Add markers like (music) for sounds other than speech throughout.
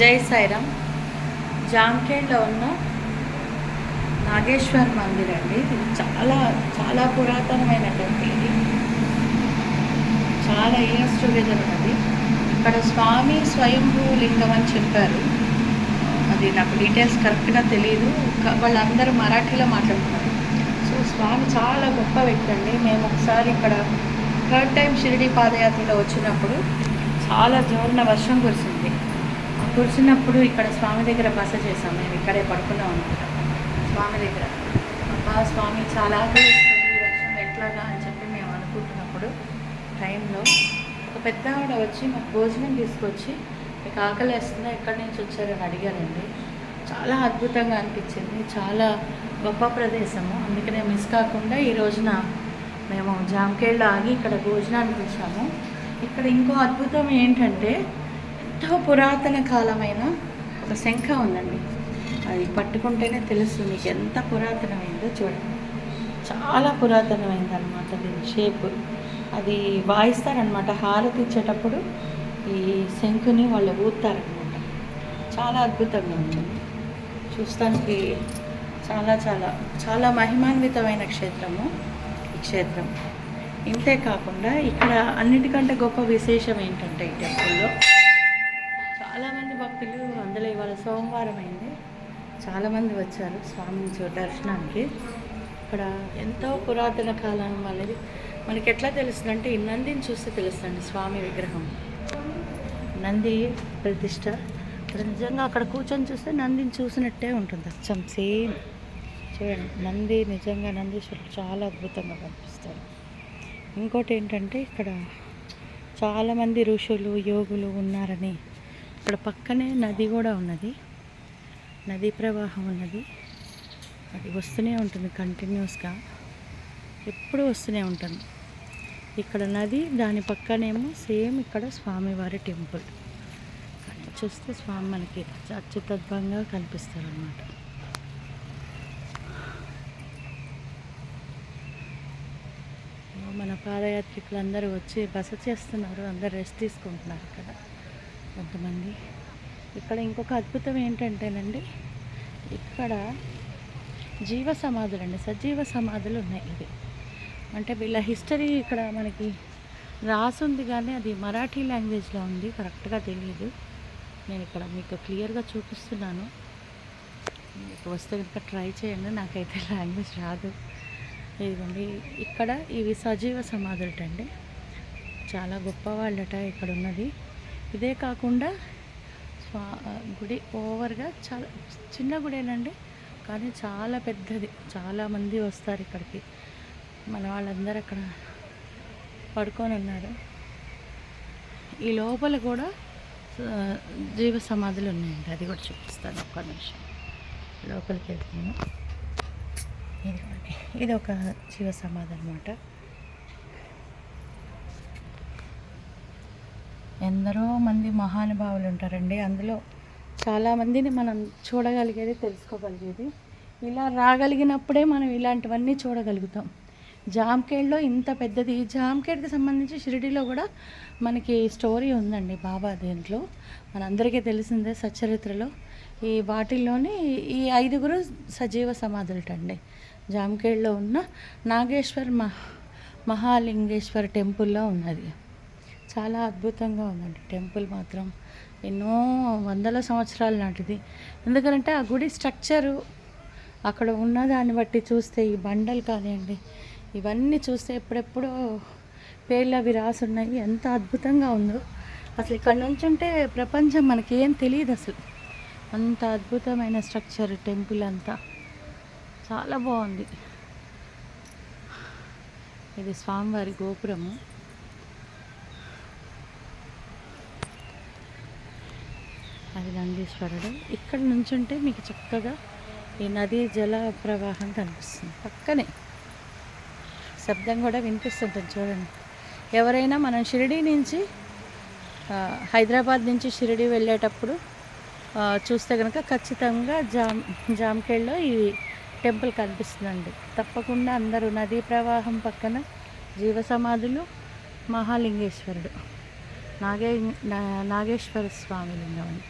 జై సాయిరామ్ జాంకేడ్లో ఉన్న నాగేశ్వర్ మందిర్ అండి. ఇది చాలా చాలా పురాతనమైన టెంపుల్ ఇది. చాలా ఇయర్స్ టుగెదర్ ఉన్నది. ఇక్కడ స్వామి స్వయంభూ లింగం అని చెప్పారు. అది నాకు డీటెయిల్స్ కరెక్ట్గా తెలియదు వాళ్ళందరూ మరాఠీలో మాట్లాడుతున్నారు. సో స్వామి చాలా గొప్ప వ్యక్తి అండి. మేము ఒకసారి ఇక్కడ థర్డ్ టైం షిరిడి పాదయాత్రలో వచ్చినప్పుడు చాలా జోరున వర్షం కురిసింది. కూర్చున్నప్పుడు ఇక్కడ స్వామి దగ్గర బస చేసాం మేము ఇక్కడే పడుకున్నాం అనమాట స్వామి దగ్గర. అబ్బా స్వామి చాలా ఆకలిస్తుంది. వర్షం ఎట్లాగా అని చెప్పి మేము అనుకుంటున్నప్పుడు టైంలో ఒక పెద్ద ఆవిడ వచ్చి మాకు భోజనం తీసుకొచ్చి మీకు ఆకలి వేస్తుందా? ఎక్కడి నుంచి వచ్చారని అడిగారండి. చాలా అద్భుతంగా అనిపించింది. చాలా గొప్ప ప్రదేశము. అందుకనే మిస్ కాకుండా ఈ రోజున మేము జామకేళ్ళు ఆగి ఇక్కడ భోజనానికి వచ్చాము. ఇక్కడ ఇంకో అద్భుతం ఏంటంటే ఎంతో పురాతన కాలమైన ఒక శంఖ ఉందండి. అది పట్టుకుంటేనే తెలుస్తుంది మీకు ఎంత పురాతనమైందో చూడండి. చాలా పురాతనమైంది అనమాట దీని షేప్ అది వాయిస్తారనమాట హారతి ఇచ్చేటప్పుడు ఈ శంఖుని వాళ్ళు ఊతారనమాట చాలా అద్భుతంగా ఉంటుంది చూస్తానికి చాలా చాలా చాలా మహిమాన్వితమైన క్షేత్రము ఈ క్షేత్రం. ఇంతే కాకుండా ఇక్కడ అన్నిటికంటే గొప్ప విశేషం ఏంటంటే ఈ టెంపుల్లో ఇవాళ సోమవారం అయింది. చాలామంది వచ్చారు స్వామిని చూ దర్శనానికి. ఇక్కడ ఎంతో పురాతన కాలం వాళ్ళది మనకి ఎట్లా తెలుస్తుందంటే ఈ నందిని చూస్తే తెలుస్తుంది స్వామి విగ్రహం. నంది ప్రతిష్ట. నిజంగా అక్కడ కూర్చొని చూస్తే నందిని చూసినట్టే ఉంటుంది. అచ్చం సేమ్. చూడండి నంది నిజంగా నందీశ్వరుడు చాలా అద్భుతంగా కనిపిస్తారు. ఇంకోటి ఏంటంటే ఇక్కడ చాలామంది ఋషులు యోగులు ఉన్నారని ఇక్కడ పక్కనే నది కూడా ఉన్నది. నదీ ప్రవాహం ఉన్నది. అది వస్తూనే ఉంటుంది కంటిన్యూస్గా. ఎప్పుడు వస్తూనే ఉంటుంది. ఇక్కడ నది దాని పక్కనేమో సేమ్ ఇక్కడ స్వామివారి టెంపుల్. చూస్తే స్వామి మనకి అత్యుతద్భంగా కనిపిస్తారనమాట మన పాదయాత్రికులు అందరూ వచ్చి బస చేస్తున్నారు. అందరు రెస్ట్ తీసుకుంటున్నారు ఇక్కడ. కొంతమంది. ఇక్కడ ఇంకొక అద్భుతం ఏంటంటేనండి ఇక్కడ జీవ సమాధులు అండి సజీవ సమాధులు ఉన్నాయి ఇది అంటే వీళ్ళ హిస్టరీ ఇక్కడ మనకి రాసుంది కానీ అది మరాఠీ లాంగ్వేజ్లో ఉంది కరెక్ట్గా తెలియదు నేను ఇక్కడ మీకు క్లియర్గా చూపిస్తున్నాను. మీకు వస్తే కనుక ట్రై చేయండి నాకైతే (laughs) లాంగ్వేజ్ రాదు. ఇదిగోండి ఇక్కడ ఇవి సజీవ సమాధులటండి. చాలా గొప్ప వాళ్ళట ఇక్కడ ఉన్నది ఇదే కాకుండా స్వా గుడి ఓవర్గా చాలా చిన్న గుడేనండి కానీ చాలా పెద్దది. చాలామంది వస్తారు ఇక్కడికి. మన వాళ్ళందరూ అక్కడ పడుకొని ఉన్నారు. ఈ లోపల కూడా జీవ సమాధులు ఉన్నాయండి. అది కూడా చూపిస్తాను ఒక్క నిమిషం. లోపలికి వెళ్తున్నాను. ఇది ఇది ఒక జీవ సమాధి అనమాట ఎందరో మంది మహానుభావులు ఉంటారండి. అందులో చాలామందిని మనం చూడగలిగేది తెలుసుకోగలిగేది. ఇలా రాగలిగినప్పుడే మనం ఇలాంటివన్నీ చూడగలుగుతాం. జామకేడ్లో ఇంత పెద్దది జామకేడ్కి సంబంధించి షిరిడిలో కూడా మనకి స్టోరీ ఉందండి బాబా దీంట్లో. మనందరికీ తెలిసిందే సచరిత్రలో ఈ వాటిల్లోని ఈ ఐదుగురు సజీవ సమాధులటండి. జామకేడ్లో ఉన్న నాగేశ్వర్ మహా మహాలింగేశ్వర్ టెంపుల్లో ఉన్నది. చాలా అద్భుతంగా ఉందండి. టెంపుల్ మాత్రం ఎన్నో వందల సంవత్సరాల నాటిది. ఎందుకంటే ఆ గుడి స్ట్రక్చరు అక్కడ ఉన్న దాన్ని బట్టి చూస్తే ఈ బండలు కానివ్వండి ఇవన్నీ చూస్తే ఎప్పుడెప్పుడో పేర్లు అవి రాసి ఉన్నాయి ఎంత అద్భుతంగా ఉందో. అసలు ఇక్కడ నుంచి ఉంటే ప్రపంచం మనకి ఏం తెలియదు అసలు. అంత అద్భుతమైన స్ట్రక్చర్ టెంపుల్ అంతా. చాలా బాగుంది. ఇది స్వామివారి గోపురము. అది నందీశ్వరుడు. ఇక్కడ నుంచుంటే మీకు చక్కగా ఈ నదీ జల ప్రవాహం కనిపిస్తుంది. పక్కనే శబ్దం కూడా వినిపిస్తుంటుంది చూడండి. ఎవరైనా మనం షిరిడి నుంచి హైదరాబాద్ నుంచి షిరిడి వెళ్ళేటప్పుడు చూస్తే కనుక ఖచ్చితంగా జామ్ జామకేళ్ళలో ఈ టెంపుల్ కనిపిస్తుందండి. తప్పకుండా అందరూ నదీ ప్రవాహం పక్కన జీవ సమాధులు మహాలింగేశ్వరుడు నాగే నా- నాగేశ్వర స్వామి లింగం అని.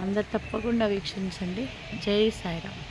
అందరు తప్పకుండా వీక్షించండి. జై సాయిరామ్.